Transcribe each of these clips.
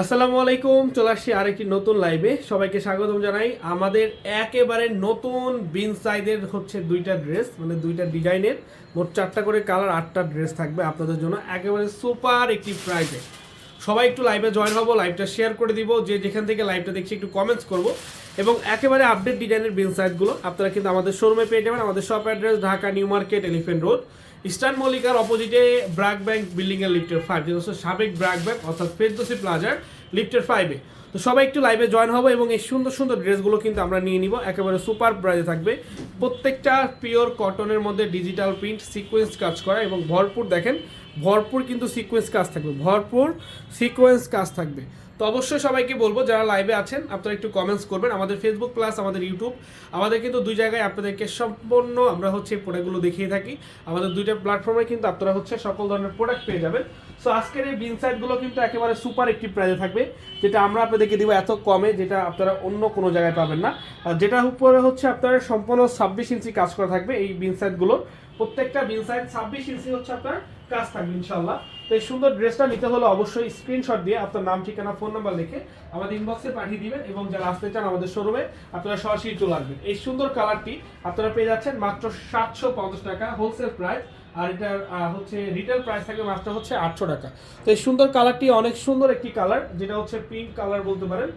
আসসালামু আলাইকুম, চলে আসছি আরেকটি নতুন লাইভে সবাইকে স্বাগতম জানাই। আমাদের একেবারে নতুন বিন সাইজের হচ্ছে দুইটা ড্রেস মানে দুইটা ডিজাইনের মোট চারটা করে কালার আটটা ড্রেস থাকবে আপনাদের জন্য। একেবারে সুপার একটি প্রাইজে সবাই একটু লাইভে জয়েন হব লাইভটা শেয়ার করে দিব। যে যেখান থেকে লাইভটা দেখছি একটু কমেন্টস করব। এবং একেবারে আপডেট ডিজাইনের বিন সাইজগুলো আপনারা কিন্তু আমাদের শোরুমে পেয়ে যাবেন। আমাদের shop address Dhaka New Market Elephant Road Eastern মল্লিকার অপোজিটে ব্র্যাক ব্যাংক বিল্ডিং এর লিফটের ফাইভ যে হচ্ছে সাবেক ব্র্যাক ব্যাংক, অর্থাৎ ফেরদোসি প্লাজার লিফটের ফাইভে তো সবাই একটু লাইভে জয়েন হব এবং এই সুন্দর সুন্দর ড্রেসগুলো কিন্তু আমরা নিয়ে নিব। একেবারে সুপার প্রাইজে থাকবে। প্রত্যেকটা পিওর কটনের মধ্যে ডিজিটাল প্রিন্ট সিকোয়েন্স কাজ করা এবং ভরপুর দেখেন ভরপুর কিন্তু সিকোয়েন্স কাজ থাকবে, ভরপুর সিকোয়েন্স কাজ থাকবে। তো অবশ্যই সবাইকে বলব, যারা লাইভে আছেন, আপনারা একটু কমেন্টস করবেন। আমাদের ফেসবুক প্লাস আমাদের ইউটিউব আমাদের কিন্তু দুই জায়গায় আপনাদেরকে সম্পূর্ণ আমরা হচ্ছে প্রোডাক্টগুলো দেখিয়ে থাকি। আমাদের দুইটা প্ল্যাটফর্মে কিন্তু আপনারা হচ্ছে সকল ধরনের প্রোডাক্ট পেয়ে যাবেন। সো আজকের এই বিন সাইটগুলো কিন্তু একেবারে সুপার একটি প্রাইজে থাকবে, যেটা আমরা আপনাদেরকে দিব এত কমে, যেটা আপনারা অন্য কোনো জায়গায় পাবেন না। আর যেটা উপরে হচ্ছে আপনারা সম্পূর্ণ ছাব্বিশ ইঞ্চি কাজ করা থাকবে এই বিন সাইটগুলোর প্রত্যেকটা বিন সাইড ছাব্বিশ ইঞ্চি হচ্ছে আপনার কাজ থাকবে ইনশাল্লাহ তো এই সুন্দর ড্রেসটা নিতে হলে অবশ্যই স্ক্রিনশট দিয়ে আপনার নাম, ঠিকানা ফোন নাম্বার লিখে আমাদের ইনবক্সে পাঠিয়ে দিবেন এবং যারা আসতে চান আমাদের শোরুমে আপনারা সরাসরি চলে আসবেন। এই সুন্দর কালারটি আপনারা পেয়ে যাচ্ছেন মাত্র সাতশো পঞ্চাশ টাকা হোলসেল প্রাইস আর আহ, হচ্ছে রিটেল প্রাইস থাকবে মাত্র হচ্ছে আটশো টাকা। তো এই সুন্দর কালারটি অনেক সুন্দর একটি কালার যেটা হচ্ছে পিঙ্ক কালার বলতে পারেন।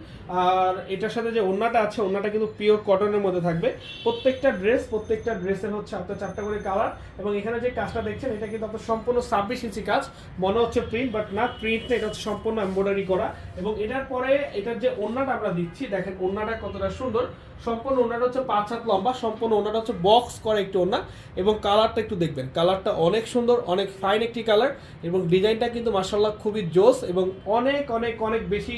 আর এটার সাথে যে ওন্নাটা আছে ওন্নাটা কিন্তু পিওর কটনের মধ্যে থাকবে। প্রত্যেকটা ড্রেস প্রত্যেকটা ড্রেসের হচ্ছে আপনার চারটা করে কালার এবং এখানে যে কাজটা দেখছেন এটা কিন্তু আপনার সম্পূর্ণ ছাব্বিশ ইঞ্চি কাজ। মনে হচ্ছে প্রিন্ট বাট না প্রিন্টটা এটা হচ্ছে সম্পূর্ণ এমব্রয়ডারি করা। এবং এটার পরে এটার যে ওন্নাটা আমরা দিচ্ছি দেখেন ওন্নাটা কতটা সুন্দর। সম্পূর্ণ ওনাটা হচ্ছে পাঁচ হাত লম্বা সম্পূর্ণ ওনাটা হচ্ছে বক্স করা একটু ওনা এবং কালারটা একটু দেখবেন কালারটা অনেক সুন্দর, অনেক ফাইন একটি কালার এবং ডিজাইনটা কিন্তু মার্শাল্লাহ খুবই জোস এবং অনেক অনেক অনেক বেশি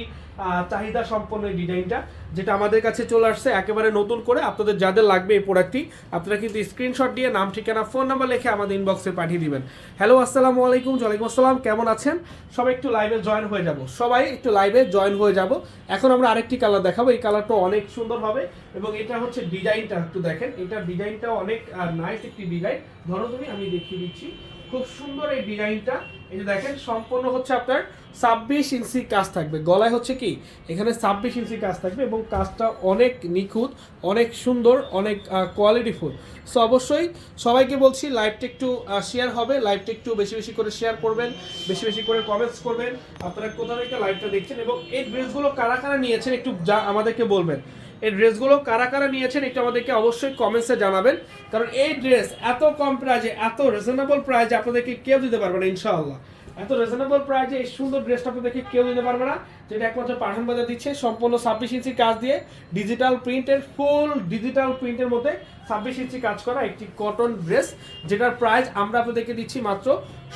চাহিদা সম্পন্ন এই ডিজাইনটা। যেটা আমাদের কাছে চলে আসছে, একেবারে নতুন করে। আপনাদের যাদের লাগবে এই প্রোডাক্টটি আপনারা কিন্তু স্ক্রিনশট দিয়ে নাম, ঠিকানা ফোন নাম্বার লিখে আমাদের ইনবক্সে পাঠিয়ে দিবেন। হ্যালো আসসালামু আলাইকুম, ওয়ালাইকুম আসসালাম, কেমন আছেন? সবাই একটু লাইভে জয়েন হয়ে যাব। সবাই একটু লাইভে জয়েন হয়ে যাব। এখন আমরা আরেকটি কালার দেখাবো। এই কালারটা অনেক সুন্দর হবে এবং এটা হচ্ছে ডিজাইনটা, একটু দেখেন। এটা ডিজাইনটা অনেক নাইস একটি ডিজাইন। ধরো তুমি, আমি দেখিয়ে দিচ্ছি। খুব সুন্দর এই ডিজাইনটা। এই যে দেখেন, সম্পূর্ণ হচ্ছে আপনার ছাব্বিশ ইঞ্চি কাজ থাকবে। গলায় হচ্ছে কি? এখানে ছাব্বিশ ইঞ্চি কাজ থাকবে এবং কাজটা অনেক নিখুঁত, অনেক সুন্দর, অনেক কোয়ালিটিফুল সো অবশ্যই সবাইকে বলছি লাইভটা একটু শেয়ার হবে। লাইভটা একটু বেশি বেশি করে শেয়ার করবেন, বেশি বেশি করে কমেন্টস করবেন। আপনারা কোথা থেকে লাইভটা দেখছেন এবং এই ড্রেসগুলো কারা কারা নিয়েছেন একটু যা আমাদেরকে বলবেন। এই ড্রেসগুলো কারা কারা নিয়েছেন একটু আমাদেরকে অবশ্যই কমেন্টসে জানাবেন। কারণ এই ড্রেস এত কম প্রাইজে এত রিজনেবল প্রাইজে আপনাদেরকে কেউ দিতে পারবে না, ইনশাআল্লাহ। এত রিজনেবল প্রাইজে এই সুন্দর ড্রেসটা আপনাদেরকে কেউ দিতে পারবে না, যেটা একমাত্র পাঠান বাজার দিচ্ছে, সম্পূর্ণ ছাব্বিশ ইঞ্চি কাজ দিয়ে ডিজিটাল প্রিন্টের ফুল ডিজিটাল প্রিন্টের মধ্যে ছাব্বিশ ইঞ্চি কাজ করা একটি কটন ড্রেস যেটার প্রাইস আমরা আপনাদেরকে দিচ্ছি মাত্র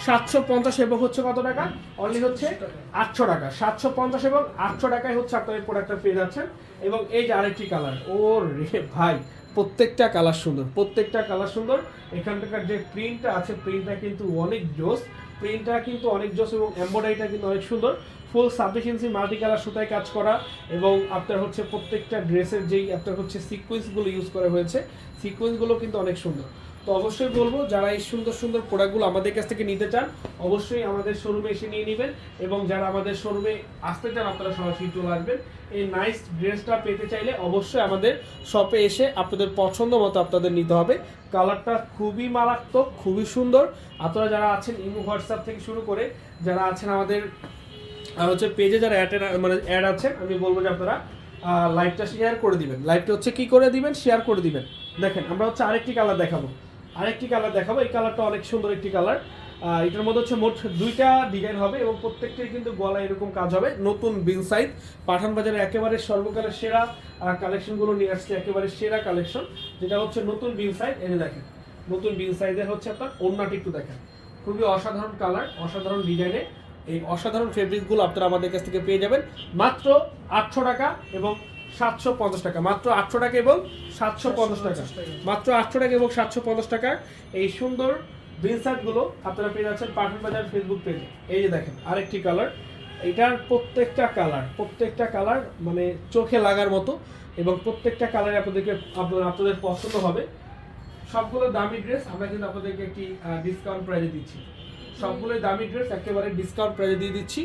সাতশো পঞ্চাশ এবং হচ্ছে কত টাকা? অনলি হচ্ছে আটশো টাকা। সাতশো পঞ্চাশ এবং আটশো টাকায় হচ্ছে আপনার প্রোডাক্টটা পেয়ে যাচ্ছেন। এবং এই যে আরেকটি কালার ও রে ভাই, প্রত্যেকটা কালার সুন্দর, প্রত্যেকটা কালার সুন্দর। এখানকার যে প্রিন্টটা আছে প্রিন্টটা কিন্তু অনেক জোস। প্রিন্টটা কিন্তু অনেক জোস এবং এম্বয়ডারিটা কিন্তু অনেক সুন্দর। ফুল ইঞ্চি মাল্টি কালার সুতায় কাজ করা এবং আপনার হচ্ছে প্রত্যেকটা ড্রেসের যেই আপনার হচ্ছে সিকোয়েন্সগুলো ইউজ করা হয়েছে সিকোয়েন্সগুলো কিন্তু অনেক সুন্দর। তো অবশ্যই বলব, যারা এই সুন্দর সুন্দর প্রোডাক্টগুলো আমাদের কাছ থেকে নিতে চান, অবশ্যই আমাদের শোরুমে এসে নিয়ে নেবেন এবং যারা আমাদের শোরুমে আসতে চান, আপনারা সরাসরি চলে আসবেন। এই নাইস ড্রেসটা পেতে চাইলে অবশ্যই আমাদের শপে এসে আপনাদের পছন্দ মতো আপনাদের নিতে হবে। কালারটা খুবই মারাত্মক, খুবই সুন্দর। আপনারা যারা আছেন ইমো, হোয়াটসঅ্যাপ থেকে শুরু করে, যারা আছেন আমাদের হচ্ছে পেজে যারা অ্যাড মানে অ্যাড আছেন, আমি বলব যে আপনারা লাইভটা শেয়ার করে দিবেন। লাইভটা হচ্ছে কি করে দিবেন? শেয়ার করে দিবেন। দেখেন, আমরা হচ্ছে আরেকটি কালার দেখাবো। আরেকটি কালার দেখাবো। এই কালারটা অনেক সুন্দর একটি কালার এটার মধ্যে হচ্ছে মোট দুইটা ডিজাইন হবে এবং প্রত্যেকটাই কিন্তু গলা এরকম কাজ হবে। নতুন বিন সাইজ পাঠান বাজারে একেবারে সর্বকালের সেরা কালেকশনগুলো নিয়ে আসছে একেবারে সেরা কালেকশন যেটা হচ্ছে নতুন বিন সাইজ এনে দেখেন, নতুন বিন সাইজের হচ্ছে আপনার অন্যটি একটু দেখেন। খুবই অসাধারণ কালার অসাধারণ ডিজাইনে এই অসাধারণ ফেব্রিকগুলো আপনারা আমাদের কাছ থেকে পেয়ে যাবেন। মাত্র আটশো টাকা এবং সাতশো পঞ্চাশ টাকা। মাত্র আটশো টাকা এবং সাতশো পঞ্চাশ টাকা। মাত্র আটশো টাকা এবং সাতশো পঞ্চাশ টাকা। এই সুন্দরগুলো আপনারা পেয়ে যাচ্ছেন পাঠান বাজার ফেসবুক পেজে এই যে দেখেন আরেকটি কালার এটার প্রত্যেকটা কালার প্রত্যেকটা কালার মানে চোখে লাগার মতো এবং প্রত্যেকটা কালারে আপনাদেরকে আপনার- আপনাদের পছন্দ হবে। সবগুলো দামি ড্রেস আমরা কিন্তু আপনাদেরকে একটি ডিসকাউন্ট প্রাইজে দিচ্ছি। সবগুলোই দামি ড্রেস একেবারে ডিসকাউন্ট প্রাইসে দিয়ে দিচ্ছি।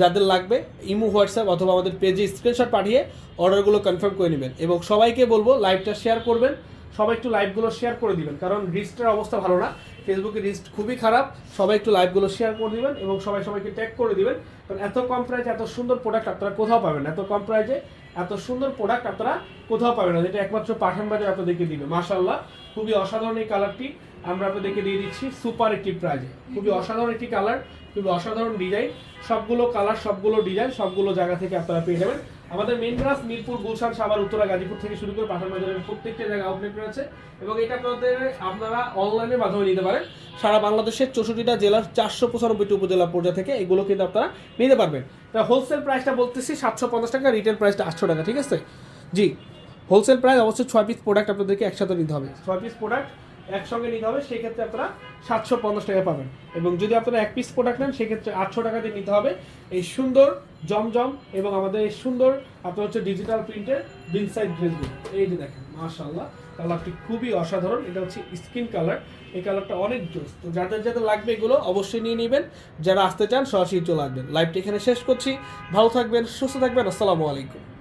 যাদের লাগবে, ইমো, হোয়াটসঅ্যাপ অথবা আমাদের পেজে স্ক্রিনশট পাঠিয়ে অর্ডারগুলো কনফার্ম করে নেবেন। এবং সবাইকে বলব লাইভটা শেয়ার করবেন। সবাই একটু লাইভগুলো শেয়ার করে দিবেন। কারণ রিস্টের অবস্থা ভালো না। ফেসবুকে রিস্ট খুবই খারাপ। সবাই একটু লাইভগুলো শেয়ার করে দিবেন এবং সবাই সবাইকে ট্যাগ করে দিবেন। কারণ এত কম প্রাইসে এত সুন্দর প্রোডাক্ট আপনারা কোথাও পাবেন এত কম প্রাইজে এত সুন্দর প্রোডাক্ট আপনারা কোথাও পাবেন না। যেটা একমাত্র পাঠান বাজার আপনাদেরকে দিবে। মাশাল্লাহ খুবই অসাধারণ এই কালারটি আমরা আপনাদেরকে দিয়ে দিচ্ছি সুপার একটি প্রাইজে। খুবই অসাধারণ একটি কালার, খুবই অসাধারণ ডিজাইন। সবগুলো কালার, সবগুলো ডিজাইন, সবগুলো জায়গা থেকে আপনারা পেয়ে যাবেন। আমাদের মেন ব্রাঞ্চ মিরপুর, গুলশান, সাভার, উত্তরা, গাজীপুর থেকে শুরু করে পাঠান বাজারের প্রত্যেকটা জায়গায় আউটলেট রয়েছে এবং এটা আপনাদের, আপনারা অনলাইনের মাধ্যমে নিতে পারেন। সারা বাংলাদেশের চৌষট্টিটা জেলার চারশো পঁচানব্বইটি উপজেলা পর্যায়ে থেকে এগুলো কিন্তু আপনারা নিতে পারবেন। তা হোলসেল প্রাইসটা বলতেছি সাতশো পঞ্চাশ টাকা রিটেল প্রাইসটা আটশো টাকা, ঠিক আছে? জি হোলসেল প্রাইস অবশ্যই ছয় পিস প্রোডাক্ট আপনাদেরকে একসাথে নিতে হবে। ছয় পিস প্রোডাক্ট একসঙ্গে নিতে হবে, সেক্ষেত্রে আপনারা সাতশো পঞ্চাশ টাকা পাবেন। এবং যদি আপনারা এক পিস প্রোডাক্ট নেন, সেক্ষেত্রে আটশো টাকা দিয়ে নিতে হবে। এই সুন্দর, জমজম এবং আমাদের এই সুন্দর, আপনার হচ্ছে ডিজিটাল প্রিন্টের বিন সাইড ড্রেসগুলো এই যে দেখেন মাশাল্লাহ কালারটি খুবই অসাধারণ। এটা হচ্ছে স্কিন কালার এই কালারটা অনেক জোস। তো যাদের যাদের লাগবে এগুলো অবশ্যই নিয়ে নেবেন। যারা আসতে চান, সরাসরি চলে আসবেন। লাইভটি এখানে শেষ করছি। ভালো থাকবেন, সুস্থ থাকবেন। আসসালামু আলাইকুম।